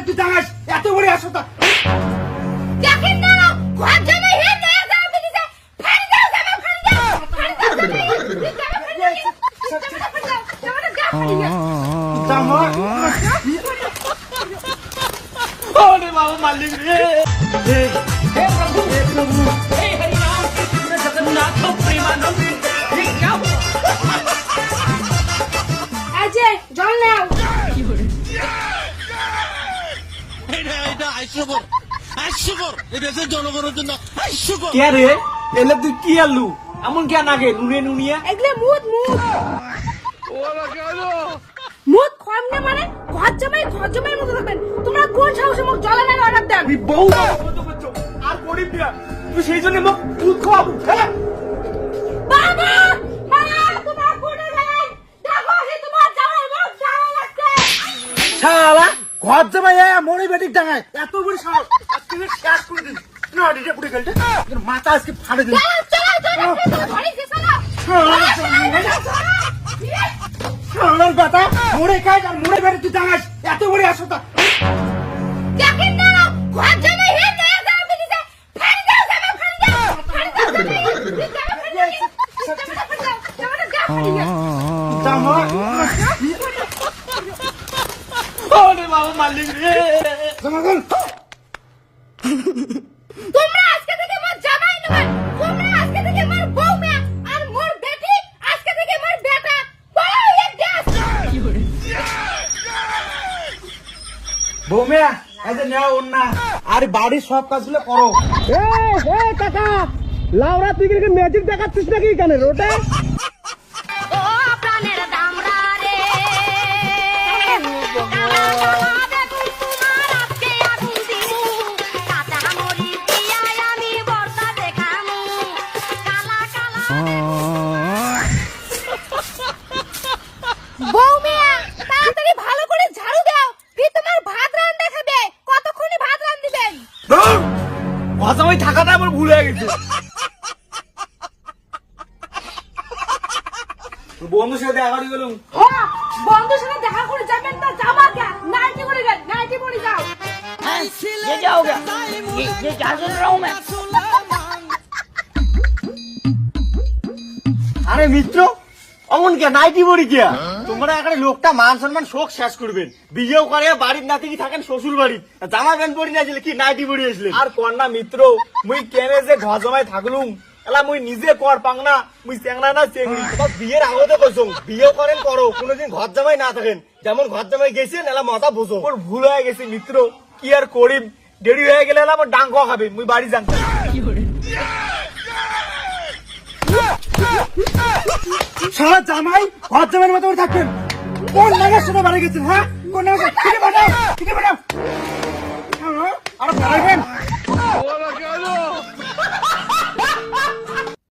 বাড়ি তুই দাঁড়াস এত বড় আসতা দেখেন না ঘর জামাই হে নয়া জামা পিনিছে ফাড়ি দাও জামা ফাড়ি দাও ফাড়ি দাও জামা ফাড়ি দাও জামা ফাড়ি দাও জামাটা গা ফাড়ি দাও জামা ওরে বাবা মালিক রে হে প্রভু হে প্রভু हे हरिराम कृष्ण जगन्नाथ प्रेमानंद ये क्या हुआ আজে জল নাও এটা হাস্যকর হাস্যকর এই দেশের জনগণের জন্য হাস্যকর কে রে? এলে তুই কি আলু এমন কে নাগে নুনে নুনিয়া? এগুলো মুদ মুদ মুদ খম না মানে? ঘর জামাই ঘর জামাই মতো থাকবেন। তোমরা কোন সাহসে মুখ জলে না অর্ডার দেন? তুই বউ আর গরিব দিয়া তুই সেই জন্য মোক দুধ খাওয়াবো হ্যাঁ? বাবা! তোমার কোনে গেলেন দেখো সে তোমার জামাই মুখ জ্বালা লাগছে শালা ঘর জামাই এ মরে বেটি ডাঙায় এত বড় সাহস আজকে শেষ করে দিন না ডিটে পুড়ে তোর মাথা আজকে ফাড়ে দিন শালার বাতা মরে খায় আর মরে বেটি তুই ডাঙাস এত বড় আসতা দেখেন না ঘর জামাই হে নয়া জামা পিনিছে ফাড়ি দাও জামা ফাড়ি দাও জামা ফাড়ি দাও ফাড়ি দাও জামাটা গা ফাড়ি দাও জামা ওরে বাবা মালিক রে। জামা গল তোমরা আজকে থেকে মোর জামাই নবেন তোমরা আজকে থেকে মোর বউ আর মোর বেটি আজকে থেকে মোর বেটা। বড় এক গ্যাস? বৌমিয়া এই যে নেওয়া ওর না বাড়ির সব কাজগুলো করো। কাকা লাউরা তুই কি ম্যাজিক দেখাচ্ছিস নাকি এখানে? রোডে? ভাষামাই থাকাটা আমার ভুল হয়ে গেছে বন্ধুর সাথে দেখা করে গেলুম হ্যাঁ বন্ধুর সাথে দেখা করে যাবেন না জামা কে নাইটি পরে যান নাইটি পরে যাও ये क्या हो गया ये ये क्या सुन रहा हूँ मैं আরে মিত্র অমন কে নাইটি বড়ি কিয়া তোমরা এখানে লোকটা মান সম্মান শোক শেষ করবেন। বিয়েও করে বাড়ির নাতি কি থাকেন শ্বশুর বাড়ি জামা প্যান্ট পরি না কি? নাইটি বড়ি আসলেন আর কন্যা মিত্র মুই কেনে যে ঘর জমায় থাকলুম এলা মুই নিজে কর পাং না মুই চেংনা না চেংড়ি। তোমার বিয়ের আগতে কইছো বিয়েও করেন করো কোনোদিন ঘর জামাই না থাকেন। যেমন ঘর জামাই গেছেন এলা মজা বোঝো। ওর ভুল হয়ে গেছে মিত্র কি আর করিম? দেরি হয়ে গেলে এলা আমার ডাঙ্গ খাবে মুই বাড়ি জানতাম সারা জামাই ঘর জামাইয়ের মতো করে থাকবেন। কোন নাগার সাথে বাড়ি গেছেন হ্যাঁ? কোন নাগার